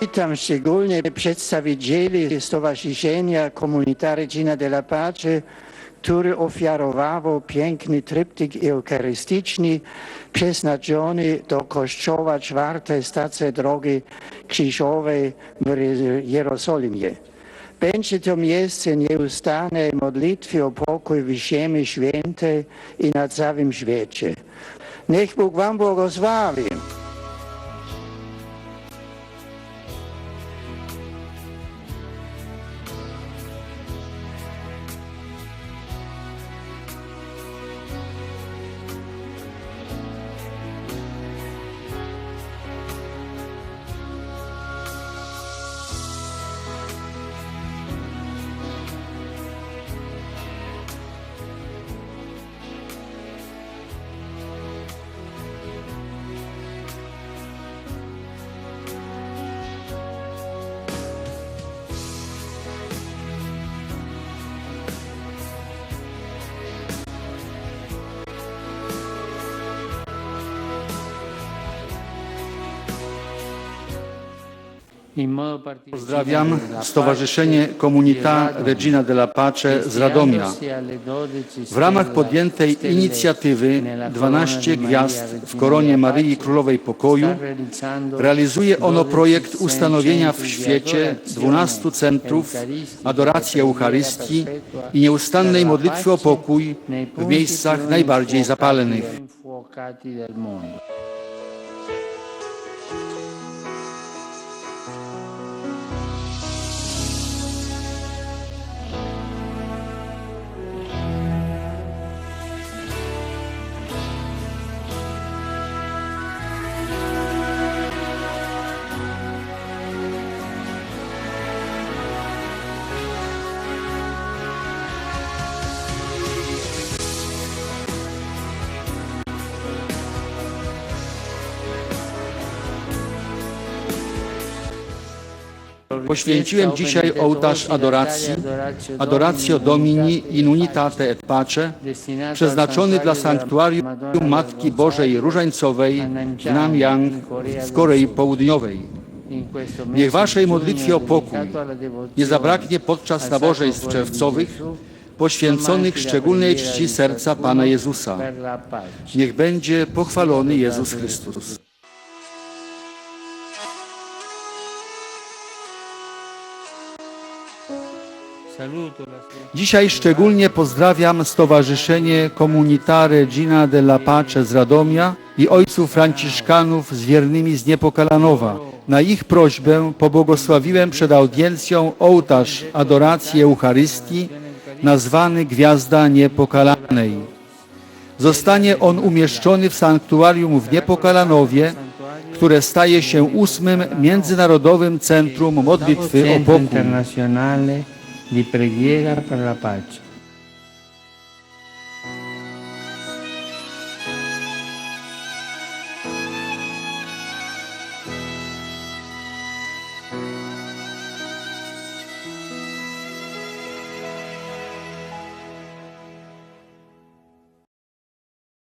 Witam szczególnie przedstawicieli Stowarzyszenia Komunita Regina della Pace, który ofiarowało piękny tryptyk eucharystyczny przeznaczony do kościoła czwartej stacji drogi krzyżowej w Jerozolimie. Będzie to miejsce nieustannej modlitwy o pokój w Ziemi Świętej i na całym świecie. Niech Bóg Wam błogosławi. Pozdrawiam Stowarzyszenie Comunità Regina della Pace z Radomia. W ramach podjętej inicjatywy 12 Gwiazd w Koronie Maryi Królowej Pokoju realizuje ono projekt ustanowienia w świecie 12 centrów adoracji Eucharystii i nieustannej modlitwy o pokój w miejscach najbardziej zapalnych. Poświęciłem dzisiaj ołtarz adoracji, Adoratio Domini in Unitate et Pace, przeznaczony dla sanktuarium Matki Bożej Różańcowej w Namyang w Korei Południowej. Niech Waszej modlitwie o pokój nie zabraknie podczas nabożeństw czerwcowych poświęconych szczególnej czci serca Pana Jezusa. Niech będzie pochwalony Jezus Chrystus. Dzisiaj szczególnie pozdrawiam Stowarzyszenie Comunità Regina della Pace z Radomia i ojców franciszkanów z wiernymi z Niepokalanowa. Na ich prośbę pobłogosławiłem przed audiencją ołtarz adoracji Eucharystii nazwany Gwiazda Niepokalanej. Zostanie on umieszczony w sanktuarium w Niepokalanowie, które staje się ósmym międzynarodowym centrum modlitwy o pokój.